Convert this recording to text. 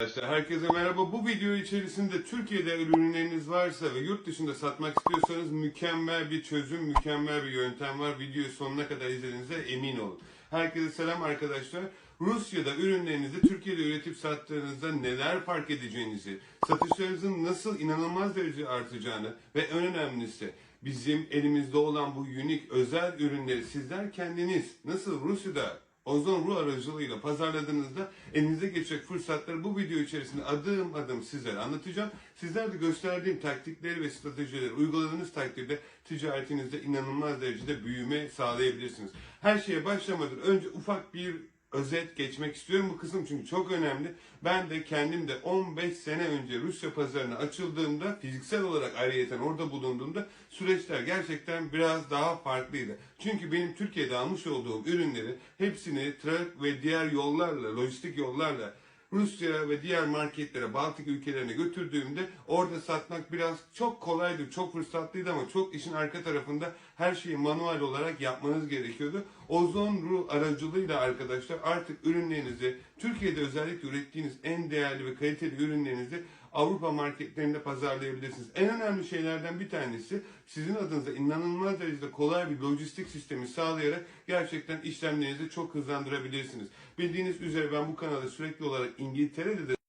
Arkadaşlar herkese merhaba. Bu video içerisinde Türkiye'de ürünleriniz varsa ve yurt dışında satmak istiyorsanız mükemmel bir çözüm, mükemmel bir yöntem var. Videoyu sonuna kadar izlediğinize emin olun. Herkese selam arkadaşlar. Rusya'da ürünlerinizi Türkiye'de üretip sattığınızda neler fark edeceğinizi, satışlarınızın nasıl inanılmaz derece artacağını ve en önemlisi bizim elimizde olan bu unik özel ürünleri sizler kendiniz nasıl Rusya'da Ozon Ru aracılığıyla pazarladığınızda elinize geçecek fırsatları bu video içerisinde adım adım sizlere anlatacağım. Sizler de gösterdiğim taktikleri ve stratejileri uyguladığınız takdirde ticaretinizde inanılmaz derecede büyüme sağlayabilirsiniz. Her şeye başlamadan önce ufak bir özet geçmek istiyorum bu kısım çünkü çok önemli. Ben de kendim de 15 sene önce Rusya pazarına açıldığımda fiziksel olarak ayrıyeten orada bulunduğumda süreçler gerçekten biraz daha farklıydı. Çünkü benim Türkiye'de almış olduğum ürünleri hepsini trak ve diğer yollarla, lojistik yollarla Rusya ve diğer marketlere, Baltık ülkelerine götürdüğümde orada satmak biraz çok kolaydı, çok fırsatlıydı ama çok işin arka tarafında her şeyi manuel olarak yapmanız gerekiyordu. Ozon Ru aracılığıyla arkadaşlar artık ürünlerinizi Türkiye'de özellikle ürettiğiniz en değerli ve kaliteli ürünlerinizi Avrupa marketlerinde pazarlayabilirsiniz. En önemli şeylerden bir tanesi sizin adınıza inanılmaz derecede kolay bir lojistik sistemi sağlayarak gerçekten işlemlerinizi çok hızlandırabilirsiniz. Bildiğiniz üzere ben bu kanalda sürekli olarak İngiltere'de de